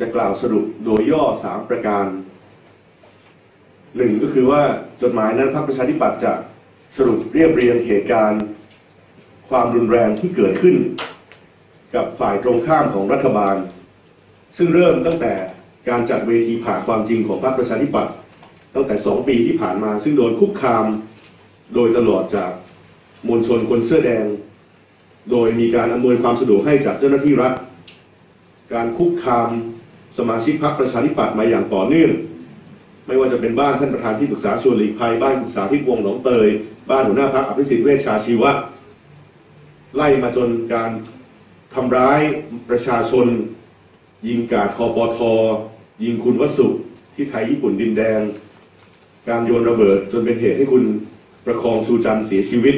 จะกล่าวสรุปโดยย่อสามประการหนึ่งก็คือว่าจดหมายนั้นพรรคประชาธิปัตย์จะสรุปเรียบเรียงเหตุการณ์ ความรุนแรงที่เกิดขึ้น กับฝ่ายตรงข้ามของรัฐบาล ซึ่งเริ่มตั้งแต่การจัดเวทีผ่าความจริงของพรรคประชาธิปัตย์ตั้งแต่สองปีที่ผ่านมา ซึ่งโดนคุกคาม โดยตลอดจากมวลชนคนเสื้อแดง โดยมีการอำนวยความสะดวกให้จากเจ้าหน้าที่รัฐ การคุกคาม สมาชิกพรรคประชาธิปัตย์มาอย่างต่อเนื่องไม่ว่าจะเป็นบ้านท่านประธานที่ปรึกษาชวนหลีกภัยบ้านปรึกษาที่วงหนองเตย บ้านหัวหน้าพรรคอภิสิทธิ์เวชชาชีวะ ไล่มาจนการทำร้ายประชาชน ยิงกาดคอปอทอยิงคุณวสุที่ไทยญี่ปุ่นดินแดง การโยนระเบิดจนเป็นเหตุให้คุณประคองชูจันทร์เสียชีวิต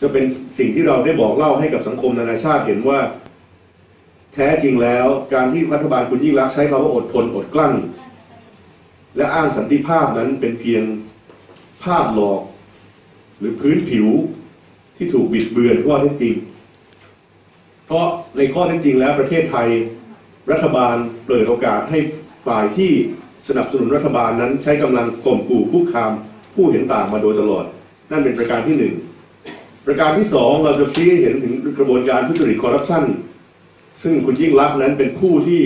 จะเป็นสิ่งที่เราได้บอกเล่าให้กับสังคมนานาชาติเห็นว่า แท้จริงแล้วการที่รัฐบาลคุณยิ่งรักใช้คำว่าอดทนอดกลั้น และอ้างสันติภาพนั้นเป็นเพียงภาพหลอก หรือพื้นผิวที่ถูกบิดเบือนข้อเท็จจริง เพราะในข้อเท็จจริงแล้วประเทศไทยรัฐบาลเปิดโอกาสให้ฝ่ายที่สนับสนุนรัฐบาลนั้นใช้กำลังข่มขู่คุกคามผู้เห็นต่างมาโดยตลอด นั่นเป็นประการที่หนึ่งประการที่สองเราจะชี้เห็นถึงกระบวนการทุจริตคอร์รัปชัน ซึ่งคุณยิ่งรักษณ์นั้นเป็นผู้ที่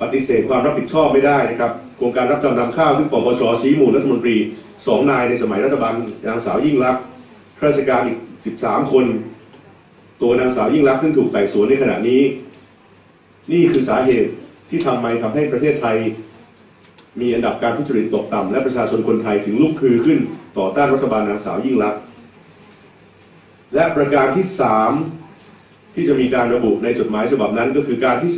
ปฏิเสธความรับผิดชอบไม่ได้นะครับโครงการรับจำนำข้าวซึ่งปปชชี้มูลรัฐมนตรีสองนายในสมัยรัฐบาลนางสาวยิ่งรักษณ์ข้าราชการอีก 13 คน ตัวนางสาวยิ่งรักษณ์ซึ่งถูกไต่สวนในขณะนี้ นี่คือสาเหตุที่ทำไมทำให้ประเทศไทย มีอันดับการทุจริตตกต่ำและประชาชนคนไทยถึงลุกคือขึ้นต่อต้านรัฐบาลนางสาวยิ่งรักษณ์และประการที่สาม ที่จะมีการระบุในจดหมายฉบับนั้น ก็คือการที่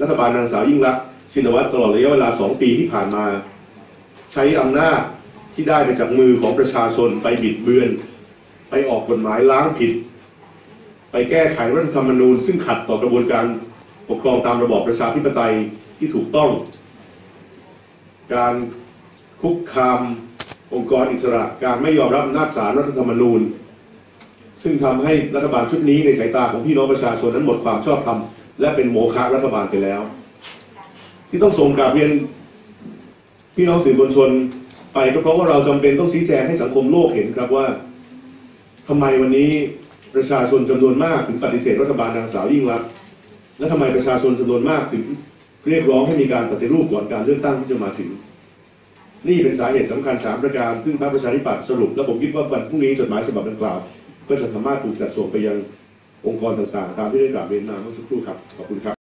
รัฐบาลนางสาวยิ่งรักษณ์ชินวัตรตลอดระยะเวลา 2 ปีที่ผ่านมา ใช้อำนาจที่ได้ไปจากมือของประชาชนไปบิดเบือน ไปออกกฎหมายล้างผิด ไปแก้ไขรัฐธรรมนูญ ซึ่งขัดต่อกระบวนการปกครองตามระบอบประชาธิปไตยที่ถูกต้อง การคุกคามองค์กรอิสระ การไม่ยอมรับอำนาจศาลรัฐธรรมนูญ ซึ่งทำให้รัฐบาลชุดนี้ในสายตาของพี่น้องประชาชนนั้นหมดความชอบธรรมและเป็นโมฆะรัฐบาลไปแล้ว ที่ต้องส่งกราบเรียนพี่น้องสื่อมวลชนไปก็เพราะว่าเราจำเป็นต้องชี้แจงให้สังคมโลกเห็นครับว่าทำไมวันนี้ประชาชนจำนวนมากถึงปฏิเสธรัฐบาลนางสาวยิ่งรักและทำไมประชาชนจำนวนมากถึงเรียกร้องให้มีการปฏิรูปก่อนการเลือกตั้งที่จะมาถึง นี่เป็นสาเหตุสำคัญสามประการซึ่งพรรคประชาธิปัตย์สรุป และผมคิดว่าวันพรุ่งนี้จดหมายฉบับดังกล่าว ก็จะสามารถถูกจัดส่งไปยังองค์กรต่างๆ ตามที่ได้กล่าวเรียนมาเมื่อสักครู่ครับ ขอบคุณครับ